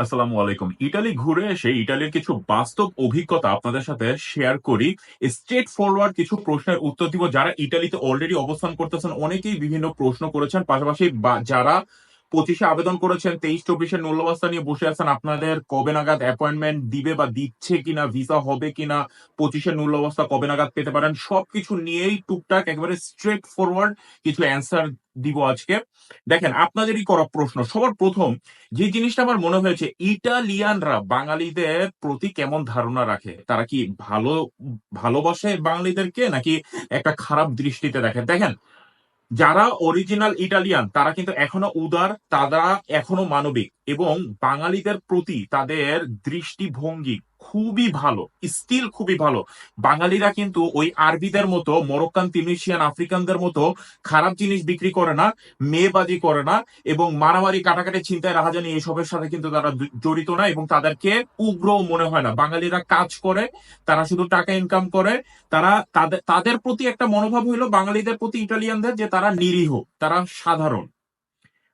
আসসালামু আলাইকুম। ইটালি ঘুরে এসে ইটালির কিছু বাস্তব অভিজ্ঞতা আপনাদের সাথে শেয়ার করি। স্ট্রেট ফরওয়ার্ড কিছু প্রশ্নের উত্তর দিব। যারা ইটালিতে অলরেডি অবস্থান করতেছেন, অনেকেই বিভিন্ন প্রশ্ন করেছেন। পাশাপাশি যারা পঁচিশে আবেদন করেছেন, তেইশ চব্বিশের মূল্যবস্থা নিয়ে বসে আছেন। আপনাদের কবে নাগাদ অ্যাপয়েন্টমেন্ট দিবে বা দিচ্ছে কিনা ভিসা হবে কিনা পঁচিশের মূল্যবস্থা কবে নাগাদ পেতে পারেন, সবকিছু নিয়েই টুকটাক একেবারে স্ট্রেট ফরওয়ার্ড কিছু অ্যান্সার দিব আজকে। দেখেন, আপনাদেরই করা প্রশ্ন। সবার প্রথম, যে জিনিসটা আমার মনে হয়েছে, ইটালিয়ানরা বাঙালিদের প্রতি কেমন ধারণা রাখে? তারা কি ভালো, ভালোবাসে বাঙালিদেরকে, নাকি একটা খারাপ দৃষ্টিতে দেখে? দেখেন যারা অরিজিনাল ইটালিয়ান তারা কিন্তু এখনও উদার তারা এখনও মানবিক। এবং বাঙালিদের প্রতি তাদের দৃষ্টিভঙ্গি খুবই ভালো স্টিল খুবই ভালো। বাঙালিরা কিন্তু ওই আরবিদের মতো, মরক্কান তিউনিসিয়ান আফ্রিকানদের মতো খারাপ জিনিস বিক্রি করে না, মেয়েবাজি করে না এবং মারামারি, কাটাকাটি চিন্তায় রাহাজানি এইসবের সাথে কিন্তু তারা জড়িত না এবং তাদেরকে উগ্র মনে হয় না। বাঙালিরা কাজ করে, তারা শুধু টাকা ইনকাম করে, তারা তাদের তাদের প্রতি একটা মনোভাব হইল বাঙালিদের প্রতি ইটালিয়ানদের যে তারা নিরীহ, তারা সাধারণ।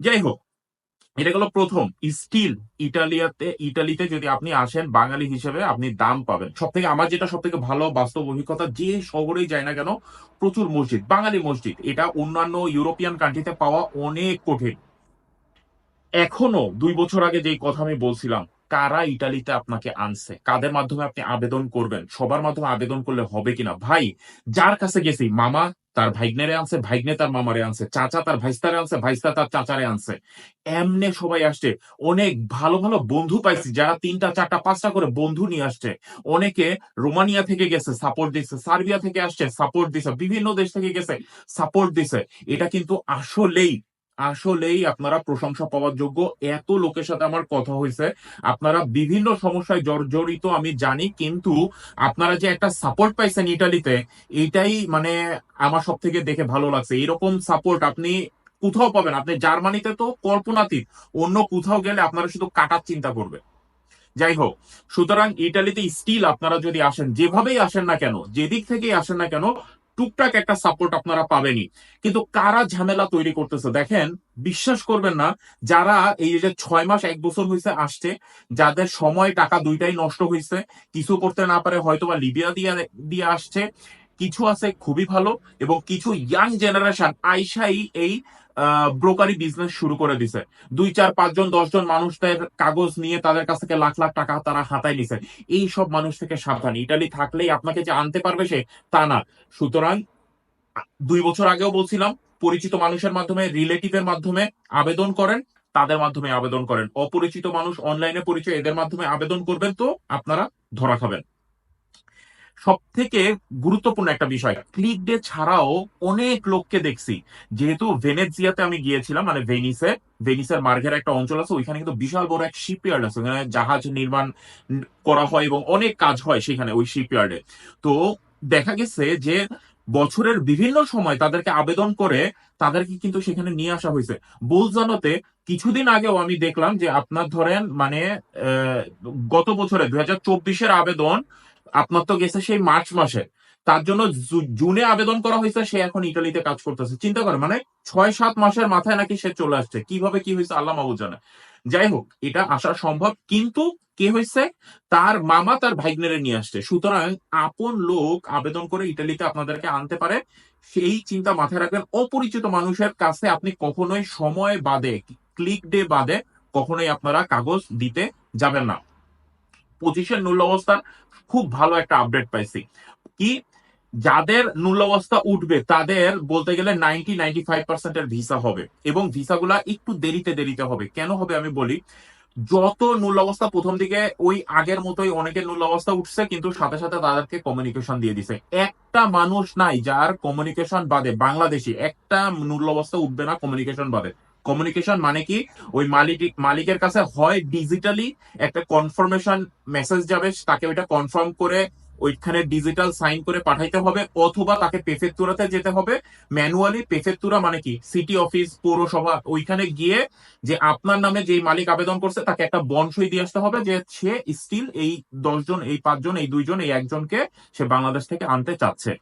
যাই হোক এটা গেল প্রথম। স্টিল ইটালিয়াতে, ইটালিতে যদি আপনি আসেন, বাঙালি হিসেবে আপনি দাম পাবেন। সব থেকে আমার যেটা সব থেকে ভালো বাস্তব অভিজ্ঞতা, যে শহরেই যায় না কেন, প্রচুর মসজিদ, বাঙালি মসজিদ। এটা অন্যান্য ইউরোপিয়ান কান্ট্রিতে পাওয়া অনেক কঠিন। এখনও দুই বছর আগে যেই কথা আমি বলছিলাম, কারা ইটালিতে আপনাকে আনছে? কাদের মাধ্যমে আপনি আবেদন করবেন? সবার মাধ্যমে আবেদন করলে হবে কিনা? ভাই, যার কাছে গেছি, মামা তার ভাইগনেরে আনছে, ভাইগনে তার মামারে আনছে, চাচা তার ভাইস্তারে আনছে, ভাইস্তা তার চাচারে আনছে। এমনে সবাই আসছে। অনেক ভালো ভালো বন্ধু পাইছি, যারা তিনটা, চারটা, পাঁচটা করে বন্ধু নিয়ে আসছে। অনেকে রোমানিয়া থেকে গেছে সাপোর্ট দিছে, সার্বিয়া থেকে আসছে সাপোর্ট দিছে, বিভিন্ন দেশ থেকে গেছে সাপোর্ট দিছে। এটা কিন্তু আসলেই আসলেই আপনারা প্রশংসা পাওয়ার যোগ্য। এত লোকের সাথে আমার কথা হয়েছে। আপনারা বিভিন্ন সমস্যায় জর্জরিত, আমি জানি, কিন্তু আপনারা যে একটা সাপোর্ট পাইছেন ইটালিতে এটাই মানে আমার সব থেকে দেখে ভালো লাগছে। এরকম সাপোর্ট আপনি কোথাও পাবেন। আপনি জার্মানিতে তো কল্পনাতীত, অন্য কোথাও গেলে আপনারা শুধু কাটার চিন্তা করবে। যাই হোক, সুতরাং ইটালিতে স্টিল আপনারা যদি আসেন, যেভাবেই আসেন না কেন, যেদিক থেকেই আসেন না কেন টুকটাক একটা সাপোর্ট আপনারা পাবেনই। কিন্তু কারা ঝামেলা তৈরি করতেছে? দেখেন, বিশ্বাস করবেন না, যারা এই যে ছয় মাস, এক বছর হয়েছে আসছে, যাদের সময়, টাকা দুইটাই নষ্ট হয়েছে কিছু করতে না পারে, হয়তোবা লিবিয়া দিয়ে দিয়ে আসছে। কিছু আছে খুবই ভালো এবং কিছু ইয়াং জেনারেশন আইসাই এই ব্রোকারি বিজনেস শুরু করে দিছে। দুই, চার, পাঁচজন, দশজন মানুষদের কাগজ নিয়ে তাদের কাছ থেকে লাখ লাখ টাকা তারা হাতায় নিছে। এই সব মানুষ থেকে সাবধান। ইটালি থাকলেই আপনাকে যে আনতে পারবে সে, তা না। সুতরাং, দুই বছর আগেও বলছিলাম, পরিচিত মানুষের মাধ্যমে, রিলেটিভের মাধ্যমে আবেদন করেন, তাদের মাধ্যমে আবেদন করেন। অপরিচিত মানুষ অনলাইনে পরিচয় এদের মাধ্যমে আবেদন করবেন তো আপনারা ধরা খাবেন। সব থেকে গুরুত্বপূর্ণ একটা বিষয়, ক্লিক ডে ছাড়াও অনেক লোককে দেখছি। যেহেতু ভেনেজিয়াতে আমি গিয়েছিলাম মানে ভেনিসে, ভেনিসের মার্গের একটা অঞ্চল আছে, ওইখানে কিন্তু বিশাল বড় এক শিপইয়ার্ড আছে, ওখানে জাহাজ নির্মাণ করা হয় এবং অনেক কাজ হয় সেখানে ওই শিপইয়ার্ডে তো দেখা গেছে যে বছরের বিভিন্ন সময় তাদেরকে আবেদন করে তাদেরকে কিন্তু সেখানে নিয়ে আসা হয়েছে। বোলজানোতে কিছুদিন আগেও আমি দেখলাম যে আপনার ধরেন মানে গত বছরে দুই হাজার আবেদন আপনার তো গেছে সেই মার্চ মাসে। তার জন্য জুনে আবেদন করা হয়েছে, সে এখন ইটালিতে কাজ করতেছে। চিন্তা করে মানে ছয় সাত মাসের মাথায় নাকি সে চলে আসছে। কীভাবে কি হয়েছে আল্লাহ মাবু জানে। যাই হোক, এটা আসা সম্ভব, কিন্তু কে হয়েছে? তার মামা তার ভাইগনেরে নিয়ে আসছে। সুতরাং আপন লোক আবেদন করে ইটালিতে আপনাদেরকে আনতে পারে। সেই চিন্তা মাথায় রাখবেন, অপরিচিত মানুষের কাছে আপনি কখনোই সময় বাদে ক্লিক ডে বাদে কখনোই আপনারা কাগজ দিতে যাবেন না। পঁচিশের নূল অবস্থার খুব ভালো একটা আপডেট পাইছি। কি? যাদের মূল্য অবস্থা উঠবে, তাদের বলতে গেলে নাইনটি নাইনটি ফাইভ পার্সেন্টের ভিসা হবে। এবং ভিসাগুলা একটু দেরিতে দেরিতে হবে। কেন হবে আমি বলি, যত মূল্য অবস্থা প্রথম দিকে, ওই আগের মতোই অনেকের মূল্য অবস্থা উঠছে, কিন্তু সাথে সাথে তাদেরকে কমিউনিকেশন দিয়ে দিছে। একটা মানুষ নাই যার কমিউনিকেশন বাদে, বাংলাদেশি, একটা মূল্য অবস্থা উঠবে না কমিউনিকেশন বাদে। কমিউনিকেশন মানে কি? ওই মালিক, মালিকের কাছে হয় ডিজিটালি একটা কনফার্মেশন মেসেজ যাবে, তাকে ওইটা কনফার্ম করে ওইখানে ডিজিটাল সাইন করে পাঠাইতে হবে, অথবা তাকে পেফেক্তুরাতে যেতে হবে। ম্যানুয়ালি পেফেক্তুরা মানে কি? সিটি অফিস পৌরসভা, ওইখানে গিয়ে যে আপনার নামে যেই মালিক আবেদন করছে, তাকে একটা বনসই দিয়ে আসতে হবে যে সে স্টিল এই দশজন, এই পাঁচজন, এই দুইজন, এই একজনকে সে বাংলাদেশ থেকে আনতে চাচ্ছে।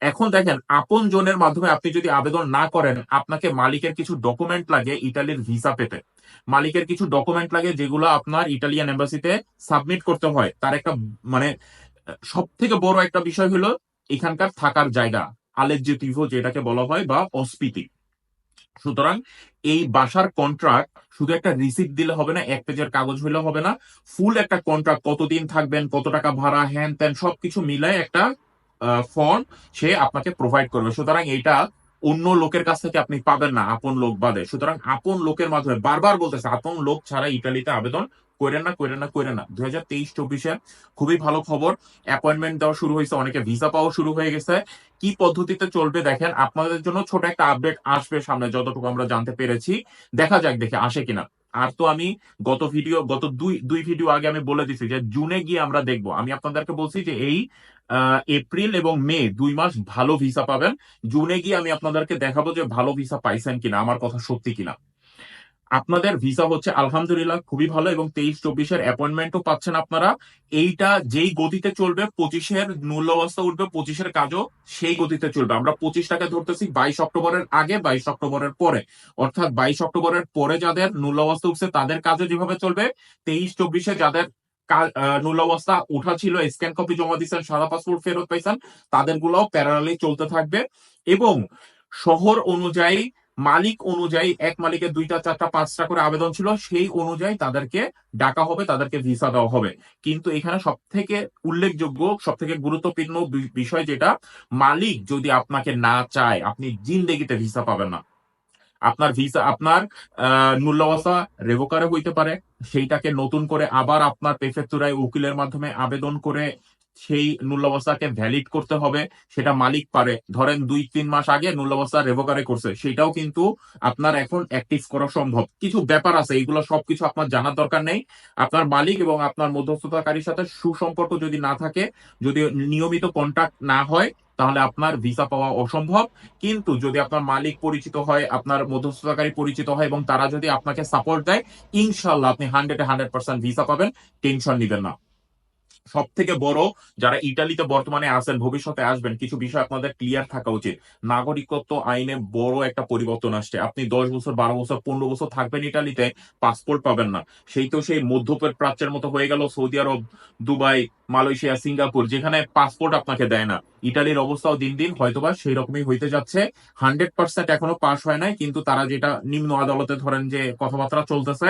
এখন দেখেন, আপন জনের মাধ্যমে আপনি যদি আবেদন না করেন, আপনাকে মালিকের কিছু ডকুমেন্ট লাগে ইটালির ভিসা পেতে। মালিকের কিছু ডকুমেন্ট লাগে যেগুলো আপনার ইটালিয়ান এম্বাসিতে সাবমিট করতে হয়। তার একটা মানে সব থেকে বড় একটা বিষয় হলো এখানকার থাকার জায়গা আলেজিটিভো যেটাকে বলা হয় বা অস্পিতি। সুতরাং এই বাসার কন্ট্রাক্ট শুধু একটা রিসিপ্ট দিলে হবে না, এক পেজের কাগজ হইলে হবে না। ফুল একটা কন্ট্রাক্ট কতদিন থাকবেন, কত টাকা ভাড়া, হ্যান ত্যান সবকিছু মিলায় একটা ফর্ম সে আপনাকে প্রোভাইড করবে। সুতরাং এটা অন্য লোকের কাছ থেকে আপনি পাবেন না, আপন লোক বাদে। সুতরাং আপন লোকের মাধ্যমে বারবার বলতেছে, আপন লোক ছাড়া ইটালিতে আবেদন করেন না করেন না করেন না। দুই হাজার তেইশ চব্বিশে খুবই ভালো খবর। অ্যাপয়েন্টমেন্ট দেওয়া শুরু হয়েছে, অনেকে ভিসা পাওয়া শুরু হয়ে গেছে। কি পদ্ধতিতে চলবে দেখেন, আপনাদের জন্য ছোট একটা আপডেট আসবে সামনে, যতটুকু আমরা জানতে পেরেছি। দেখা যাক দেখে আসে কিনা। আর তো আমি গত ভিডিও গত দুই দুই ভিডিও আগে আমি বলে দিছি যে জুনে গিয়ে আমরা দেখব। আমি আপনাদেরকে বলছি যে এই এপ্রিল এবং মে দুই মাস ভালো ভিসা পাবেন। জুনে গিয়ে আমি আপনাদেরকে দেখাবো যে ভালো ভিসা পাইছেন কিনা, আমার কথা সত্যি কিনা। আপনাদের ভিসা হচ্ছে আলহামদুলিল্লাহ খুবই ভালো এবং তেইশ চব্বিশের অ্যাপয়েন্টমেন্টও পাচ্ছেন আপনারা। এইটা যেই গতিতে চলবে, পঁচিশের মূল্য অবস্থা উঠবে, পঁচিশের কাজও সেই গতিতে চলবে। আমরা পঁচিশটাকে ধরতেছি বাইশ অক্টোবরের আগে, বাইশ অক্টোবরের পরে। অর্থাৎ বাইশ অক্টোবরের পরে যাদের মূল্য অবস্থা উঠছে, তাদের কাজও যেভাবে চলবে তেইশ চব্বিশে যাদের মূল্য অবস্থা উঠা ছিল, স্ক্যান কপি জমা দিচ্ছেন সাদা পাসপোর্ট ফেরত পাইছেন তাদের গুলাও প্যারালালি চলতে থাকবে। এবং শহর অনুযায়ী মালিক অনুযায়ী এক মালিকের দুইটা, চারটা, পাঁচটা করে আবেদন ছিল, সেই অনুযায়ী তাদেরকে ডাকা হবে, তাদেরকে ভিসা দেওয়া হবে। কিন্তু এখানে সব থেকে উল্লেখযোগ্য সব থেকে গুরুত্বপূর্ণ বিষয় যেটা, মালিক যদি আপনাকে না চায়, আপনি জিন্দেগিতে ভিসা পাবেন না। আপনার ভিসা, আপনার মূল্যাবস্থা রেভোকারে হইতে পারে, সেইটাকে নতুন করে আবার আপনার প্রেফেক্টুরায় উকিলের মাধ্যমে আবেদন করে সেই নূল্যবস্থাকে ভ্যালিড করতে হবে, সেটা মালিক পারে। ধরেন দুই, তিন মাস আগে নূল্যবস্থা রেভোকারে করছে, সেটাও কিন্তু আপনার এখন অ্যাক্টিভ করা সম্ভব। কিছু ব্যাপার আছে এইগুলো সবকিছু আপনার জানার দরকার নেই। আপনার মালিক এবং আপনার মধ্যস্থতাকারীর সাথে সুসম্পর্ক যদি না থাকে, যদি নিয়মিত কন্ট্যাক্ট না হয়, তাহলে আপনার ভিসা পাওয়া অসম্ভব। কিন্তু যদি আপনার মালিক পরিচিত হয়, আপনার মধ্যস্থতাকারী পরিচিত হয় এবং তারা যদি আপনাকে সাপোর্ট দেয় ইনশাল্লাহ আপনি হান্ড্রেড হান্ড্রেড পার্সেন্ট ভিসা পাবেন টেনশন নিবেন না। সব থেকে বড় যারা ইটালিতে বর্তমানে আছেন, ভবিষ্যতে আসবেন, কিছু বিষয় আপনাদের ক্লিয়ার থাকা উচিত। নাগরিকত্ব আইনে বড় একটা পরিবর্তন আসছে। আপনি দশ বছর, বারো বছর, পনেরো বছর থাকবেন ইটালিতে পাসপোর্ট পাবেন না। সেই তো সেই মধ্যপ্রাচ্যের প্রাচ্যের মতো হয়ে গেল সৌদি আরব, দুবাই, মালয়েশিয়া, সিঙ্গাপুর, যেখানে পাসপোর্ট আপনাকে দেয় না। ইটালির অবস্থাও দিন দিন হয়তোবা সেই রকমই হইতে যাচ্ছে। হান্ড্রেড পার্সেন্ট এখনও পাস হয় নাই, কিন্তু তারা যেটা নিম্ন আদালতে ধরেন যে কথাবার্তা চলতেছে,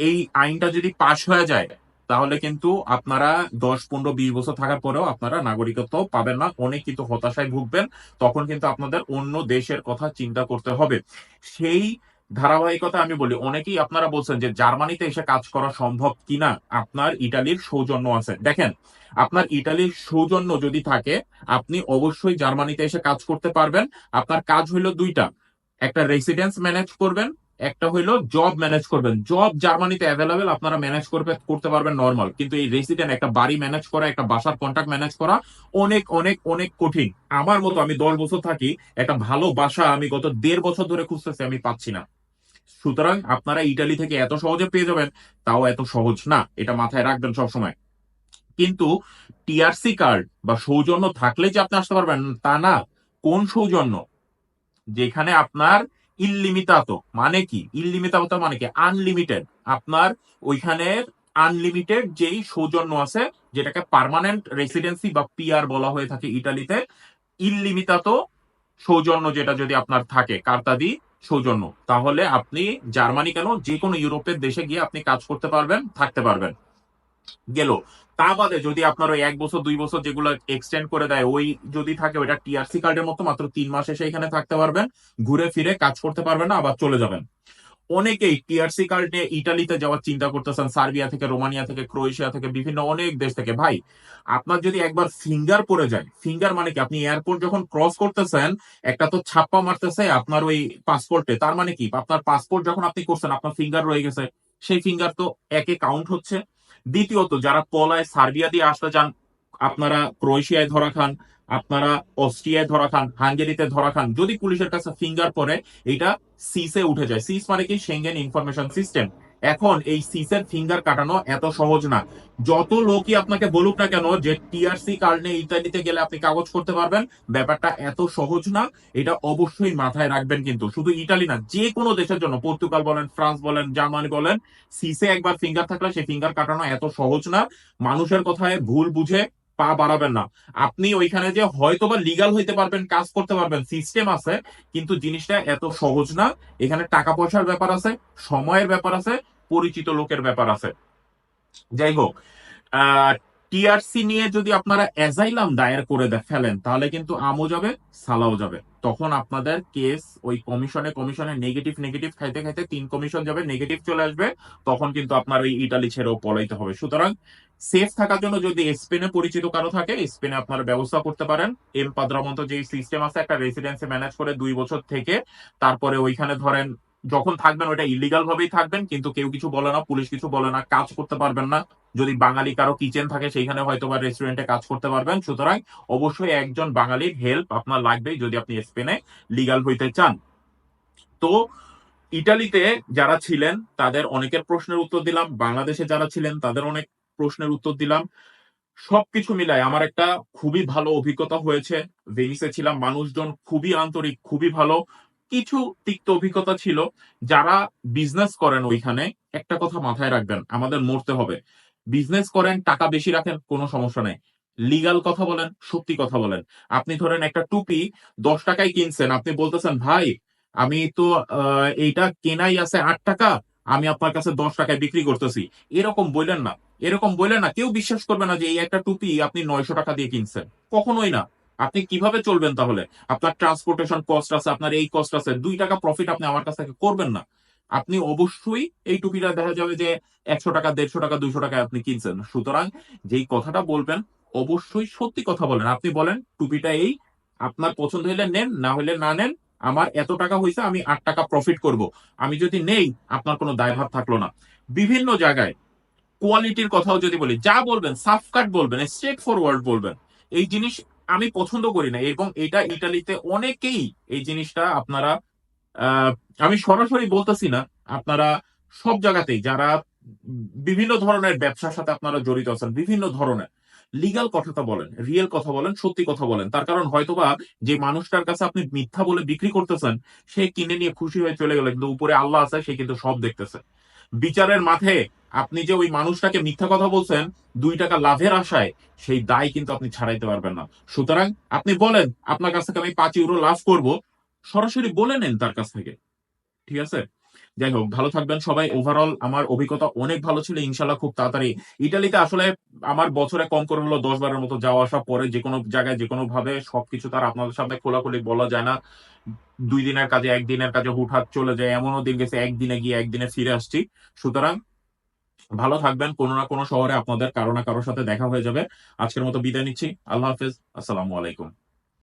এই আইনটা যদি পাশ হয়ে যায় তাহলে কিন্তু আপনারা দশ, পনেরো, বিশ বছর থাকার পরেও আপনারা নাগরিকত্ব পাবেন না। অনেক কিন্তু হতাশায় ভুগবেন। তখন কিন্তু আপনাদের অন্য দেশের কথা চিন্তা করতে হবে। সেই ধারাবাহিকতা আমি বলি, অনেকেই আপনারা বলছেন যে জার্মানিতে এসে কাজ করা সম্ভব কিনা? আপনার ইটালির সৌজন্য আছে। দেখেন, আপনার ইটালির সৌজন্য যদি থাকে, আপনি অবশ্যই জার্মানিতে এসে কাজ করতে পারবেন। আপনার কাজ হইল দুইটা। একটা রেসিডেন্স ম্যানেজ করবেন একটা হইল জব ম্যানেজ করবেন। জব জার্মানিতে অ্যাভেলেবেল আপনারা ম্যানেজ করবে, করতে পারবেন নর্মাল কিন্তু এই রেসিডেন্ট একটা বাড়ি ম্যানেজ করা, একটা বাসার কন্ট্যাক্ট ম্যানেজ করা অনেক অনেক অনেক কঠিন। আমার মতো আমি দশ বছর থাকি, একটা ভালো বাসা আমি গত দেড় বছর ধরে খুঁজতেছি, আমি পাচ্ছি না। সুতরাং আপনারা ইটালি থেকে এত সহজে পেয়ে যাবেন, তাও এত সহজ না। এটা মাথায় রাখবেন সবসময়। কিন্তু টিআরসি কার্ড বা সৌজন্য থাকলে যে আপনি আসতে পারবেন, তা না। কোন সৌজন্য? যেখানে আপনার ইনলিমিতাতো মানে কি? ইনলিমিতাতো মানে কি? আনলিমিটেড আপনার ওইখানে আনলিমিটেড যেই সৌজন্য আছে, যেটাকে পার্মানেন্ট রেসিডেন্সি বা পিআর বলা হয়ে থাকে ইটালিতে ইনলিমিতাতো সৌজন্য যেটা যদি আপনার থাকে, কার্তাদি সৌজন্য, তাহলে আপনি জার্মানি কেন? যে কোনো ইউরোপের দেশে গিয়ে আপনি কাজ করতে পারবেন, থাকতে পারবেন। গেল। তা বাদে যদি আপনার ওই এক বছর, দুই বছর যেগুলো এক্সটেন্ড করে দেয়, ওই যদি থাকে, ওইটা টিআরসি কার্ডের মতো মাত্র তিন মাস এসে এখানে থাকতে পারবেন, ঘুরে ফিরে কাজ করতে পারবেন না, আবার চলে যাবেন। অনেকেই টিআরসি কার্ড নিয়ে ইটালিতে যাওয়ার চিন্তা করতেছেন সার্বিয়া থেকে রোমানিয়া থেকে ক্রোয়েশিয়া থেকে, বিভিন্ন অনেক দেশ থেকে। ভাই, আপনার যদি একবার ফিঙ্গার পড়ে যায় ফিঙ্গার মানে কি? আপনি এয়ারপোর্ট যখন ক্রস করতেছেন, একটা তো ছাপ্পা মারতেছে আপনার ওই পাসপোর্টে তার মানে কি? আপনার পাসপোর্ট যখন আপনি করছেন, আপনার ফিঙ্গার রয়ে গেছে। সেই ফিঙ্গার তো একে কাউন্ট হচ্ছে। দ্বিতীয়ত, যারা পলায় সার্বিয়া দিয়ে আসতে চান, আপনারা ক্রোয়েশিয়ায় ধরা খান, আপনারা অস্ট্রিয়ায় ধরা খান, হাঙ্গেরিতে ধরা খান, যদি পুলিশের কাছে ফিঙ্গার পরে এটা সিসে উঠে যায়। সিস মানে কি? সেঙ্গেন ইনফরমেশন সিস্টেম এখন এই সিসের ফিঙ্গার কাটানো এত সহজ না। যত লোকই আপনাকে বলুক না কেন যে টিআরসি কারণে ইতালিতে গেলে আপনি কাগজ করতে পারবেন, ব্যাপারটা এত সহজ না, এটা অবশ্যই মাথায় রাখবেন কিন্তু। শুধু ইটালি না, যে কোনো দেশের জন্য, পর্তুগাল বলেন, ফ্রান্স বলেন, জার্মানি বলেন, সিসে একবার ফিঙ্গার থাকলে সেই ফিঙ্গার কাটানো এত সহজ না। মানুষের কথায় ভুল বুঝে পা বাড়াবেন না। আপনি ওইখানে যে হয়তোবা লিগাল হইতে পারবেন, কাজ করতে পারবেন সিস্টেম আছে, কিন্তু জিনিসটা এত সহজ না। এখানে টাকা পয়সার ব্যাপার আছে, সময়ের ব্যাপার আছে পরিচিত লোকের ব্যাপার আছে। যাই হোক টিআরসি নিয়ে যদি আপনারা অ্যাজাইলাম দায়ের করে ফেলেন, তাহলে কিন্তু আমও যাবে, সালাও যাবে। তখন আপনাদের কেস ওই কমিশনে কমিশনে নেগেটিভ নেগেটিভ খাইতে খাইতে তিন কমিশন যাবে নেগেটিভ চলে আসবে, তখন কিন্তু আপনার ওই ইটালি ছেড়েও পলাইতে হবে। সুতরাং সেফ থাকার জন্য যদি স্পেনে পরিচিত কারও থাকে স্পেনে আপনারা ব্যবস্থা করতে পারেন। এম পাদ্রামন্ত যে সিস্টেম আছে, একটা রেসিডেন্সি ম্যানেজ করে দুই বছর থেকে, তারপরে ওইখানে ধরেন যখন থাকবেন ওইটা ইলিগাল ভাবেই থাকবেন, কিন্তু কেউ কিছু বলে না, পুলিশ কিছু বলে না, কাজ করতে পারবেন না। যদি বাঙালি কারও কিচেন থাকে, সেইখানে হয়তো বা রেস্টুরেন্টে কাজ করতে পারবেন। সুতরাং অবশ্যই একজন বাঙালির হেল্প আপনার লাগবে যদি আপনি স্পেনে লিগাল হইতে চান। তো ইটালিতে যারা ছিলেন, তাদের অনেকের প্রশ্নের উত্তর দিলাম। বাংলাদেশে যারা ছিলেন, তাদের অনেক প্রশ্নের উত্তর দিলাম। সবকিছু মিলায় আমার একটা খুবই ভালো অভিজ্ঞতা হয়েছে। ভেনিসে ছিলাম, মানুষজন খুবই আন্তরিক, খুবই ভালো। কিছু তিক্ত অভিজ্ঞতা ছিল। যারা বিজনেস করেন ওইখানে, একটা কথা মাথায় রাখবেন, আমাদের মরতে হবে। বিজনেস করেন, টাকা বেশি রাখেন, কোনো সমস্যা নেই। লিগাল কথা বলেন, সত্যি কথা বলেন। আপনি ধরেন একটা টুপি দশ টাকায় কিনছেন, আপনি বলতেছেন, ভাই, আমি তো এইটা কেনাই আছে আট টাকা, আমি আপনার কাছে দশ টাকায় বিক্রি করতেছি। এরকম বললেন না। এরকম বললেন না। কেউ বিশ্বাস করবে না যে এই একটা টুপি আপনি নয়শো টাকা দিয়ে কিনছেন। কখনোই না। আপনি কীভাবে চলবেন তাহলে? আপনার ট্রান্সপোর্টেশন কস্ট আছে, আপনার এই কস্ট আছে, দুই টাকা প্রফিট আপনি আমার কাছ থেকে করবেন না। আপনি অবশ্যই এই টুপিটা দেখা যাবে যে একশো টাকা, দেড়শো টাকা, দুইশো টাকায় আপনি কিনছেন। সুতরাং যেই কথাটা বলবেন, অবশ্যই সত্যি কথা বলেন। আপনি বলেন, টুপিটা এই, আপনার পছন্দ হইলে নেন, না হইলে না নেন, আমার এত টাকা হয়েছে আমি আট টাকা প্রফিট করব। আমি যদি নেই, আপনার কোনো দায়ভার থাকল না। বিভিন্ন জায়গায় কোয়ালিটির কথাও যদি বলি, যা বলবেন, সাফকাট বলবেন স্ট্রেট ফরওয়ার্ড বলবেন, এই জিনিস আমি পছন্দ করি না এবং এটা ইটালিতে অনেকেই এই জিনিসটা আপনারা আমি সরাসরি বলতেছি না, আপনারা সব জায়গাতেই যারা বিভিন্ন ধরনের ব্যবসার সাথে আপনারা জড়িত আছেন, বিভিন্ন ধরনের লিগাল কথাটা বলেন রিয়েল কথা বলেন, সত্যি কথা বলেন, তার কারণ হয়তোবা যে মানুষটার কাছে আপনি মিথ্যা বলে বিক্রি করতেছেন, সে কিনে নিয়ে খুশি হয়ে চলে গেল, কিন্তু উপরে আল্লাহ আছে, সে কিন্তু সব দেখতেছে। বিচারের মাঠে আপনি যে ওই মানুষটাকে মিথ্যা কথা বলছেন, দুই টাকা লাভের আশায়, সেই দায় কিন্তু আপনি ছাড়াইতে পারবেন না। সুতরাং আপনি বলেন, আপনার কাছ থেকে আমি পাঁচ ইউরো লাভ করব, সরাসরি বলে নেন তার কাছ থেকে। ঠিক আছে? যাই হোক, ভালো থাকবেন সবাই। ওভারঅল আমার অভিজ্ঞতা অনেক ভালো ছিল ইনশাল্লাহ খুব তাড়াতাড়ি। ইটালিতে আসলে আমার বছরে কম করে হলো দশ বারের মতো যাওয়া আসা পরে যে কোনো জায়গায়, যে কোনো ভাবে সবকিছু তার আপনাদের সামনে খোলাখুলি বলা যায় না। দুই দিনের কাজে, একদিনের কাজে হুটহাট চলে যায়, এমনও দিন গেছে, একদিনে গিয়ে একদিনে ফিরে আসছি। সুতরাং ভালো থাকবেন। কোনো না কোনো শহরে আপনাদের কারও না কারোর সাথে দেখা হয়ে যাবে। আজকের মতো বিদায় নিচ্ছি। আল্লাহ হাফেজ। আসসালামু আলাইকুম।